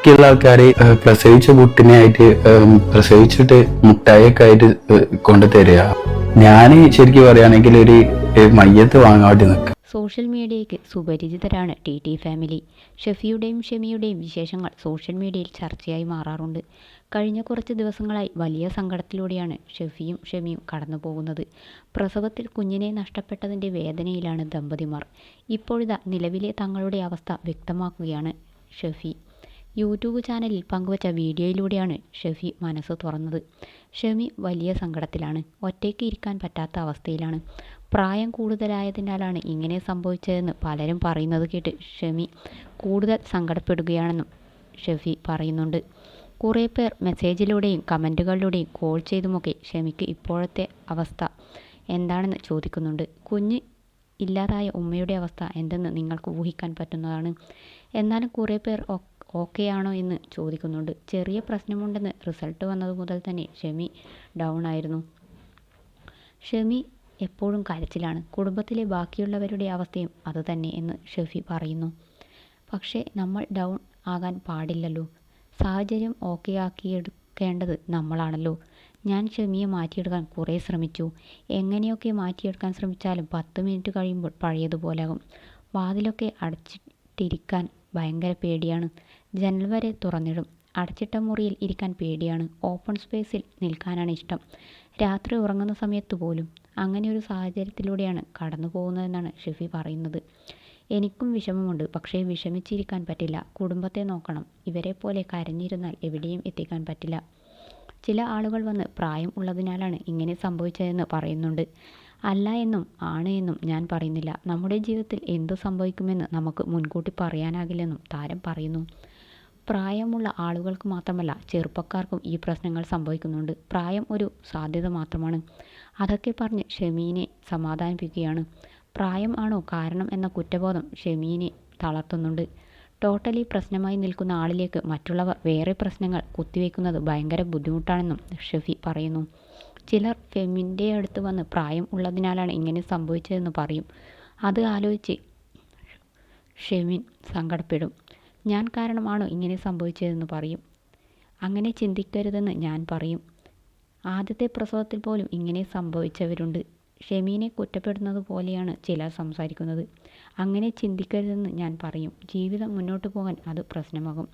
ബാക്കിയുള്ള ആൾക്കാർ പ്രസവിച്ച കുട്ടിനെ ആയിട്ട് പ്രസവിച്ചിട്ട് മുട്ടായൊക്കെ ആയിട്ട് കൊണ്ടു തരിക. ഞാൻ ശരിക്കും പറയുകയാണെങ്കിൽ ഒരു മയ്യത്ത് വാങ്ങാൻ വേണ്ടി നിൽക്കുക. സോഷ്യൽ മീഡിയയ്ക്ക് സുപരിചിതരാണ് ടി ടി ഫാമിലി. ഷെഫിയുടെയും ഷെമിയുടെയും വിശേഷങ്ങൾ സോഷ്യൽ മീഡിയയിൽ ചർച്ചയായി മാറാറുണ്ട്. കഴിഞ്ഞ കുറച്ച് ദിവസങ്ങളായി വലിയ സങ്കടത്തിലൂടെയാണ് ഷെഫിയും ഷെമിയും കടന്നു പോകുന്നത്. പ്രസവത്തിൽ കുഞ്ഞിനെ നഷ്ടപ്പെട്ടതിന്റെ വേദനയിലാണ് ദമ്പതിമാർ. ഇപ്പോഴിതാ നിലവിലെ തങ്ങളുടെ അവസ്ഥ വ്യക്തമാക്കുകയാണ് ഷെഫി. യൂട്യൂബ് ചാനലിൽ പങ്കുവച്ച വീഡിയോയിലൂടെയാണ് ഷെഫി മനസ്സ് തുറന്നത്. ഷമി വലിയ സങ്കടത്തിലാണ്. ഒറ്റയ്ക്ക് ഇരിക്കാൻ പറ്റാത്ത അവസ്ഥയിലാണ്. പ്രായം കൂടുതലായതിനാലാണ് ഇങ്ങനെ സംഭവിച്ചതെന്ന് പലരും പറയുന്നത് കേട്ട് ഷമി കൂടുതൽ സങ്കടപ്പെടുകയാണെന്നും ഷെഫി പറയുന്നുണ്ട്. കുറേ പേർ മെസ്സേജിലൂടെയും കമന്റുകളിലൂടെയും കോൾ ചെയ്തുമൊക്കെ ഷമിക്ക് ഇപ്പോഴത്തെ അവസ്ഥ എന്താണെന്ന് ചോദിക്കുന്നുണ്ട്. കുഞ്ഞ് ഇല്ലാതായ ഉമ്മയുടെ അവസ്ഥ എന്തെന്ന് നിങ്ങൾക്ക് ഊഹിക്കാൻ പറ്റുന്നതാണ്. എന്നാലും കുറേ പേർ ഓക്കെ ആണോ എന്ന് ചോദിക്കുന്നുണ്ട്. ചെറിയ പ്രശ്നമുണ്ടെന്ന് റിസൾട്ട് വന്നത് മുതൽ തന്നെ ഷെമി ഡൗൺ ആയിരുന്നു. ഷെമി എപ്പോഴും കരച്ചിലാണ്. കുടുംബത്തിലെ ബാക്കിയുള്ളവരുടെ അവസ്ഥയും അതുതന്നെ എന്ന് ഷെഫി പറയുന്നു. പക്ഷേ നമ്മൾ ഡൗൺ ആകാൻ പാടില്ലല്ലോ. സാഹചര്യം ഓക്കെ ആക്കിയെടുക്കേണ്ടത് നമ്മളാണല്ലോ. ഞാൻ ഷെമിയെ മാറ്റിയെടുക്കാൻ കുറേ ശ്രമിച്ചു. എങ്ങനെയൊക്കെ മാറ്റിയെടുക്കാൻ ശ്രമിച്ചാലും പത്ത് മിനിറ്റ് കഴിയുമ്പോൾ പഴയതുപോലാകും. വാതിലൊക്കെ അടച്ചിട്ടിരിക്കാൻ ഭയങ്കര പേടിയാണ്. ജനൽ വരെ തുറന്നിടും. അടച്ചിട്ട മുറിയിൽ ഇരിക്കാൻ പേടിയാണ്. ഓപ്പൺ സ്പേസിൽ നിൽക്കാനാണ് ഇഷ്ടം. രാത്രി ഉറങ്ങുന്ന സമയത്ത് പോലും അങ്ങനെ ഒരു സാഹചര്യത്തിലൂടെയാണ് കടന്നു പോകുന്നതെന്നാണ് ഷെഫി പറയുന്നത്. എനിക്കും വിഷമമുണ്ട്. പക്ഷേ വിഷമിച്ചിരിക്കാൻ പറ്റില്ല. കുടുംബത്തെ നോക്കണം. ഇവരെ പോലെ കരഞ്ഞിരുന്നാൽ എവിടെയും എത്തിക്കാൻ പറ്റില്ല. ചില ആളുകൾ വന്ന് പ്രായം ഉള്ളതിനാലാണ് ഇങ്ങനെ സംഭവിച്ചതെന്ന് പറയുന്നുണ്ട്. അല്ല എന്നും ആണ് എന്നും ഞാൻ പറയുന്നില്ല. നമ്മുടെ ജീവിതത്തിൽ എന്ത് സംഭവിക്കുമെന്ന് നമുക്ക് മുൻകൂട്ടി പറയാനാകില്ലെന്നും താരം പറയുന്നു. പ്രായമുള്ള ആളുകൾക്ക് മാത്രമല്ല ചെറുപ്പക്കാർക്കും ഈ പ്രശ്നങ്ങൾ സംഭവിക്കുന്നുണ്ട്. പ്രായം ഒരു സാധ്യത മാത്രമാണ്. അതൊക്കെ പറഞ്ഞ് ഷെമീനെ സമാധാനിപ്പിക്കുകയാണ്. പ്രായം ആണോ കാരണം എന്ന കുറ്റബോധം ഷെമീനെ തളർത്തുന്നുണ്ട്. ടോട്ടലി പ്രശ്നമായി നിൽക്കുന്ന ആളിലേക്ക് മറ്റുള്ളവർ വേറെ പ്രശ്നങ്ങൾ കുത്തിവെക്കുന്നത് ഭയങ്കര ബുദ്ധിമുട്ടാണെന്നും ഷെഫി പറയുന്നു. ചിലർ ഫെമിന്റെ അടുത്ത് വന്ന് പ്രായം ഉള്ളതിനാലാണ് ഇങ്ങനെ സംഭവിച്ചതെന്ന് പറയും. അത് ആലോചിച്ച് ഷെമിൻ സങ്കടപ്പെടും. ഞാൻ കാരണമാണോ ഇങ്ങനെ സംഭവിച്ചതെന്ന് പറയും. അങ്ങനെ ചിന്തിക്കരുതെന്ന് ഞാൻ പറയും. ആദ്യത്തെ പ്രസവത്തിൽ പോലും ഇങ്ങനെ സംഭവിച്ചവരുണ്ട്. ഷെമീനെ കുറ്റപ്പെടുന്നത് പോലെയാണ് ചിലർ സംസാരിക്കുന്നത്. അങ്ങനെ ചിന്തിക്കരുതെന്ന് ഞാൻ പറയും. ജീവിതം മുന്നോട്ട് പോകാൻ അത് പ്രശ്നമാകും.